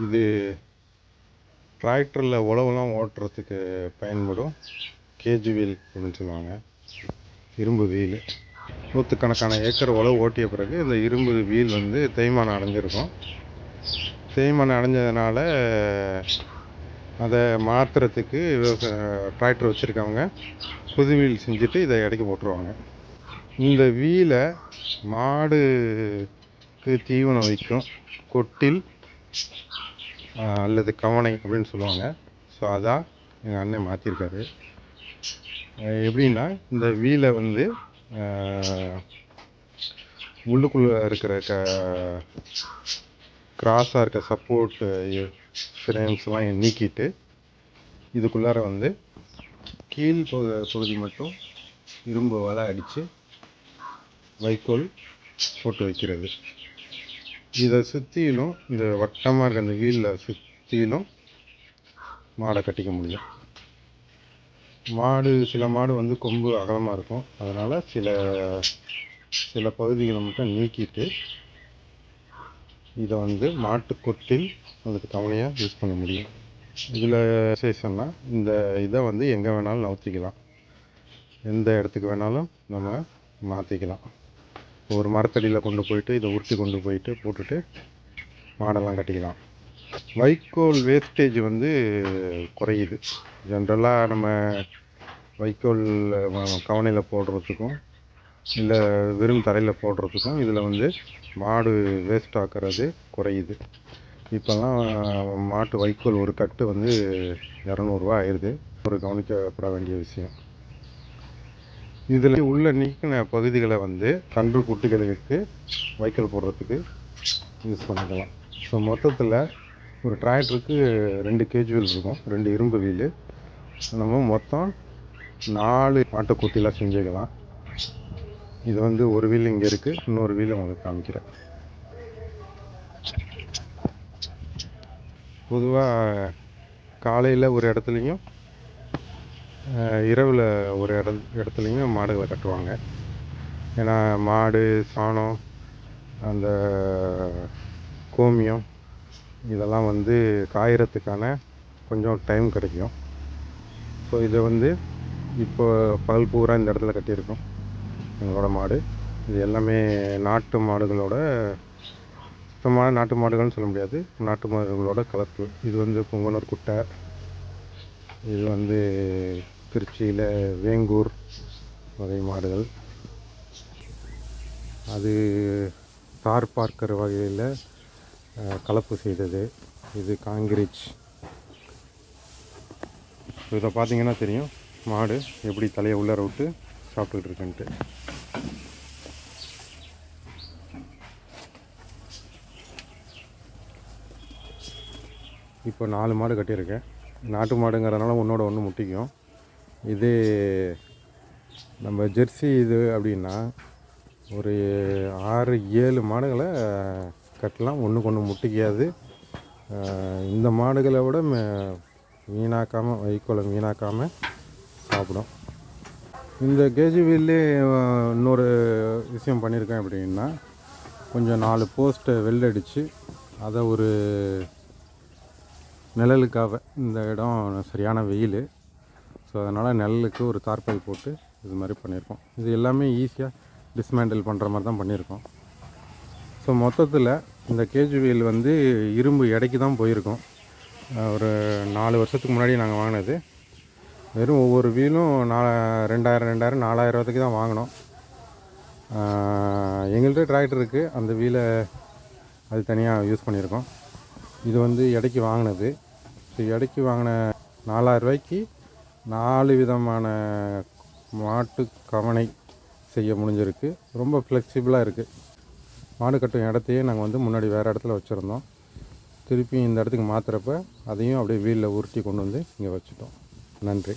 இது டிராக்டரில் உழவுலாம் ஓட்டுறதுக்கு பயன்படும். கேஜி வீல் அப்படின்னு சொல்லுவாங்க. இரும்பு வீல். நூற்றுக்கணக்கான ஏக்கர் உழவு ஓட்டிய பிறகு இந்த இரும்பு வீல் வந்து தேய்மானம் அடைஞ்சிருக்கும். தேய்மானம் அடைஞ்சதுனால அதை மாற்றுறதுக்கு டிராக்டர் வச்சுருக்கவங்க புது வீல் செஞ்சுட்டு இதை இடைக்கு போட்டுருவாங்க. இந்த வீலை மாடுக்கு தீவனம் வைக்கும். கொட்டில் அல்லது கவனை அப்படின்னு சொல்லுவாங்க. ஸோ அதான் எங்கள் அண்ணன் மாற்றிருக்காரு எப்படின்னா இந்த வீலை வந்து உள்ளுக்குள்ளே இருக்கிற க கிராஸாக இருக்க சப்போர்ட் ஃப்ரேம்ஸ்லாம் நீக்கிட்டு இதுக்குள்ளார வந்து கீழ் பகுதி மட்டும் இரும்பு வலை அடித்து வைக்கோல் போட்டு வைக்கிறது. இதை சுற்றிலும் இந்த வட்டமாக இருக்க அந்த வீலில் சுற்றிலும் மாடை கட்டிக்க முடியும். மாடு சில மாடு வந்து கொம்பு அகலமாக இருக்கும். அதனால் சில சில பகுதிகளை மட்டும் நீக்கிட்டு இதை வந்து மாட்டு கொட்டில் அதுக்கு கவனையாக யூஸ் பண்ண முடியும். இதில் விசேஷம்னா இந்த இதை வந்து எங்கே வேணாலும் நவுத்திக்கலாம். எந்த இடத்துக்கு வேணாலும் நம்ம மாற்றிக்கலாம் ஒரு மரத்தடியில் கொண்டு போயிட்டு இதை உருட்டி கொண்டு போயிட்டு போட்டுட்டு மாடெல்லாம் கட்டிக்கலாம். வைக்கோல் வேஸ்டேஜ் வந்து குறையுது. ஜென்ரலாக நம்ம வைக்கோல் கவனையில் போடுறதுக்கும் இல்லை வெறும் தரையில் போடுறதுக்கும் இதில் வந்து மாடு வேஸ்ட் ஆக்கிறது குறையுது. இப்போல்லாம் மாட்டு வைக்கோல் ஒரு கட்டு வந்து இரநூறுவா ஆயிடுது ஒரு கவனிக்கப்பட வேண்டிய விஷயம். இதில் உள்ள நீக்கின பகுதிகளை வந்து கன்று குட்டிகளுக்கு வைக்கோல் போடுறதுக்கு யூஸ் பண்ணிக்கலாம். ஸோ மொத்தத்தில் ஒரு டிராக்டருக்கு ரெண்டு கேஜ் வீல் இருக்கும். ரெண்டு இரும்பு வீல் நம்ம மொத்தம் நாலு மாட்டுக்குட்டிலாம் செஞ்சுக்கலாம். இது வந்து ஒரு வீல் இங்கே இருக்குது இன்னொரு வீல் உங்களுக்கு காமிக்கிறேன். பொதுவாக காலையில் ஒரு இடத்துலையும் இரவில் ஒரு இட இடத்துலையுமே மாடுகளை கட்டுவாங்க. ஏன்னா மாடு சாணம் அந்த கோமியம் இதெல்லாம் வந்து காயறதுக்கான கொஞ்சம் டைம் கிடைக்கும். ஸோ இதை வந்து இப்போ பகல் பூரா இந்த இடத்துல கட்டியிருக்கோம். எங்களோட மாடு. இது எல்லாமே நாட்டு மாடுகளோட சுத்தமான நாட்டு மாடுகள்னு சொல்ல முடியாது. நாட்டு மாடுகளோட கலப்பு. இது வந்து பொங்கனூர் குட்டை இது வந்து திருச்சியில் வேங்கூர் வகை மாடுகள். அது தார் பார்க்கர் வகையில் கலப்பு செய்தது. இது காங்கிரீச் இதை பார்த்தீங்கன்னா தெரியும். மாடு எப்படி தலையை உள்ளார விட்டு சாப்பிட்டுட்டு இருக்குன்ட்டு. இப்போ நாலு மாடு கட்டியிருக்கேன். நாட்டு மாடுங்கிறதுனால ஒன்றோட ஒன்று முட்டிக்கும். இது நம்ம ஜெர்சி இது அப்படின்னா ஒரு ஆறு ஏழு மாடுகளை கட்டலாம். ஒன்றுக்கு ஒன்று முட்டிக்காது. இந்த மாடுகளை விட மே- வீணாக்காமல் வைக்கோலை வீணாக்காமல் சாப்பிடும். இந்த கேஜி வீல்லே இன்னொரு விஷயம் பண்ணியிருக்கேன் அப்படின்னா கொஞ்சம் நாலு போஸ்ட்டை வெள்ளடிச்சு அதை ஒரு நிழலுக்காக இந்த இடம் சரியான வெயில். ஸோ அதனால் நிழலுக்கு ஒரு தார்பாய் போட்டு இது மாதிரி பண்ணியிருக்கோம். இது எல்லாமே ஈஸியாக டிஸ்மேண்டில் பண்ணுற மாதிரி தான் பண்ணியிருக்கோம். ஸோ மொத்தத்தில் இந்த கேஜி வீல் வந்து இரும்பு எடைக்கு தான் போயிருக்கோம். ஒரு நாலு வருஷத்துக்கு முன்னாடி நாங்கள் வாங்கினது. வெறும் ஒவ்வொரு வீலும் நா ரெண்டாயிரம் ரெண்டாயிரம் நாலாயிரத்துக்கு தான் வாங்கினோம். எங்கள்கிட்ட டிராக்டர் இருக்குது அந்த வீலை அது தனியாக யூஸ் பண்ணியிருக்கோம். இது வந்து எடைக்கு வாங்கினது. ஸோ எடைக்கு வாங்கின நாலாயிரரூவாய்க்கு நாலு விதமான மாட்டு கவனை செய்ய முடிஞ்சிருக்கு. ரொம்ப ஃப்ளெக்சிபிளாக இருக்குது மாடு கட்டும் இடத்தையே நாங்கள் வந்து முன்னாடி வேறு இடத்துல வச்சுருந்தோம். திருப்பி இந்த இடத்துக்கு மாற்றுறப்ப அதையும் அப்படியே வீலில் உருட்டி கொண்டு வந்து இங்கே வச்சுட்டோம். நன்றி.